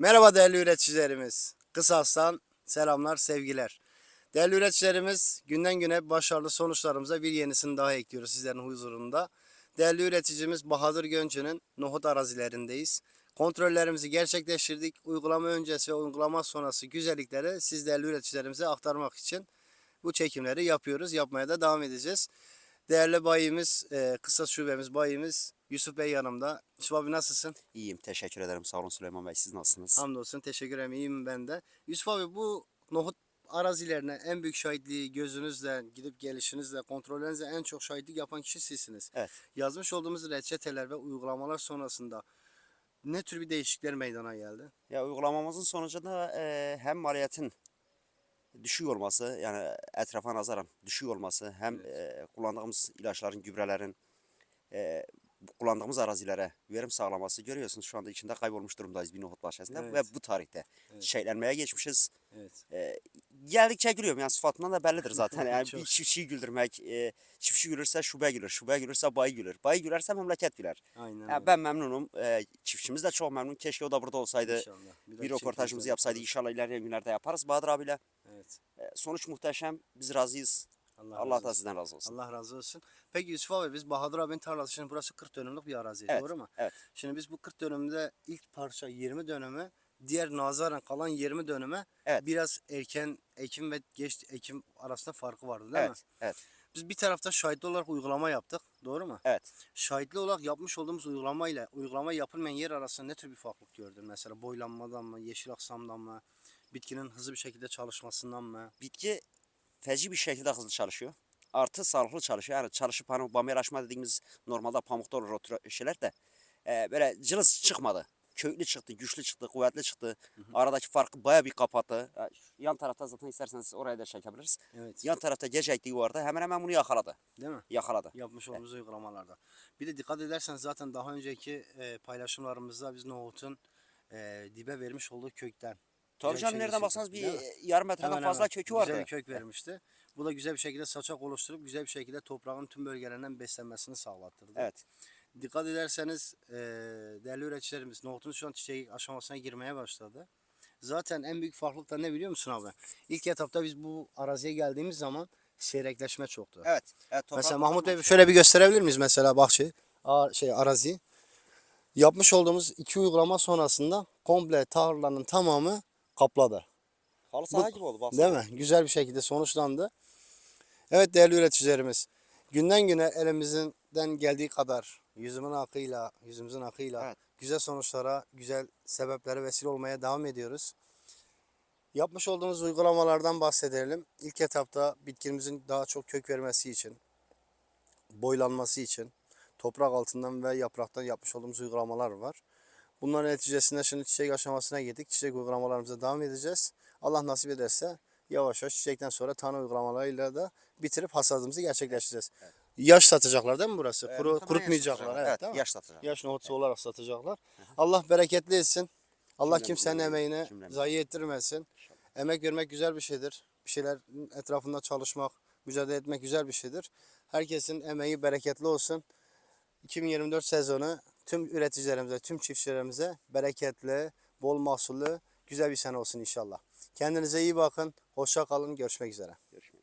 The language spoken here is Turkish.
Merhaba değerli üreticilerimiz. Kısastan selamlar, sevgiler. Değerli üreticilerimiz günden güne başarılı sonuçlarımıza bir yenisini daha ekliyoruz sizlerin huzurunda. Değerli üreticimiz Bahadır Göncü'nün nohut arazilerindeyiz. Kontrollerimizi gerçekleştirdik. Uygulama öncesi ve uygulama sonrası güzellikleri siz değerli üreticilerimize aktarmak için bu çekimleri yapıyoruz. Yapmaya da devam edeceğiz. Değerli bayimiz, e, kısa şubemiz bayimiz Yusuf Bey yanımda. Yusuf abi nasılsın? İyiyim teşekkür ederim sağ olun Süleyman Bey siz nasılsınız? Hamdolsun teşekkür ederim iyiyim ben de. Yusuf abi bu nohut arazilerine en büyük şahitliği gözünüzle gidip gelişinizle kontrollerinizle en çok şahitlik yapan kişi sizsiniz. Evet. Yazmış olduğumuz reçeteler ve uygulamalar sonrasında ne tür bir değişiklikler meydana geldi? Ya uygulamamızın sonucunda e, hem maliyetin düşük olması yani etrafa nazaran düşük olması hem e, kullandığımız ilaçların gübrelerin e, kullandığımız arazilere verim sağlaması görüyorsunuz şu anda içinde kaybolmuş durumdayız bir nohut bahçesinde Evet. ve bu tarihte Evet. çiçeklenmeye geçmişiz. Evet. E, geldikçe gülüyorum yani sıfatından da bellidir zaten. Yani bir çiftçiyi güldürmek, e, çiftçi gülürse şube gülür, şube gülürse bayı gülür, bayı gülerse memleket güler. Aynen. Ya öyle. ben memnunum. E, çiftçimiz de çok memnun. Keşke o da burada olsaydı. İnşallah. Bir dahaki röportajımızı yapsaydı inşallah ilerleyen günlerde yaparız Bahadır abiyle. Evet. E, sonuç muhteşem. Biz razıyız. Allah, Allah razı sizden razı olsun. Allah razı olsun. Peki Yusuf abi biz Bahadır abinin tarlası şimdi burası 40 dönümlük bir arazi Evet, doğru mu? evet. Şimdi biz bu 40 dönümde ilk parça 20 dönümü diğer nazaran kalan 20 dönüme Evet. biraz erken ekim ve geç ekim arasında farkı vardı değil mi? Evet, evet, Biz bir tarafta şahitli olarak uygulama yaptık doğru mu? evet. Şahitli olarak yapmış olduğumuz uygulamayla uygulama yapılmayan yer arasında ne tür bir farklılık gördün? Mesela boylanmadan mı, yeşil aksamdan mı, bitkinin hızlı bir şekilde çalışmasından mı? Bitki feci bir şekilde hızlı çalışıyor. Artı sağlıklı çalışıyor. Yani çalışıp hani bamyalaşma dediğimiz normalde pamukta olur o şeyler de. e, böyle cılız çıkmadı. Köklü çıktı, güçlü çıktı, kuvvetli çıktı. Aradaki farkı baya bir kapattı. Şu Yan tarafta zaten isterseniz oraya da çekebiliriz. Evet. Yan tarafta gece ektiği vardı. Hemen hemen bunu yakaladı. Değil mi? Yakaladı. yapmış olduğumuz uygulamalarda. Bir de dikkat ederseniz zaten daha önceki e, paylaşımlarımızda biz nohutun e, dibe vermiş olduğu kökten. Canım şey nereden baksanız bir değil mi? e, yarım metreden Hemen fazla hemen kökü vardı. Güzel bir kök vermişti. Bu da güzel bir şekilde saçak oluşturup güzel bir şekilde toprağın tüm bölgelerinden beslenmesini sağlattırdı. Evet. Dikkat ederseniz e, değerli üreticilerimiz nohutun şu an çiçek aşamasına girmeye başladı. Zaten en büyük farklılık da ne biliyor musun abi? İlk etapta biz bu araziye geldiğimiz zaman seyrekleşme çoktu. Evet. evet toprak Mesela Mahmut Bey şöyle bir gösterebilir miyiz mesela bahçeyi? A- şey araziyi. Yapmış olduğumuz iki uygulama sonrasında komple tarlanın tamamı kapladı. Halı saha gibi oldu baksana. Değil mi? Güzel bir şekilde sonuçlandı. Evet değerli üreticilerimiz. Günden güne elimizden geldiği kadar yüzümün akıyla, yüzümüzün akıyla Evet. güzel sonuçlara, güzel sebeplere vesile olmaya devam ediyoruz. Yapmış olduğumuz uygulamalardan bahsedelim. İlk etapta bitkimizin daha çok kök vermesi için, boylanması için toprak altından ve yapraktan yapmış olduğumuz uygulamalar var. Bunların neticesinde şimdi çiçek aşamasına girdik. Çiçek uygulamalarımıza devam edeceğiz. Allah nasip ederse yavaş yavaş çiçekten sonra tane uygulamalarıyla da bitirip hasadımızı gerçekleştireceğiz. Yaş satacaklar değil mi burası? Evet, Kuru, kurutmayacaklar. yaş Evet, satacaklar. mi? yaş satacak. Yaş nohutu olarak satacaklar. Allah bereketli etsin. Allah Cümlemize, kimsenin emeğini cümlemize. zayi ettirmesin. Emek vermek güzel bir şeydir. Bir şeyler etrafında çalışmak, mücadele etmek güzel bir şeydir. Herkesin emeği bereketli olsun. 2024 sezonu tüm üreticilerimize, tüm çiftçilerimize bereketli, bol mahsullü, güzel bir sene olsun inşallah. Kendinize iyi bakın. Hoşça kalın. Görüşmek üzere. Görüşmek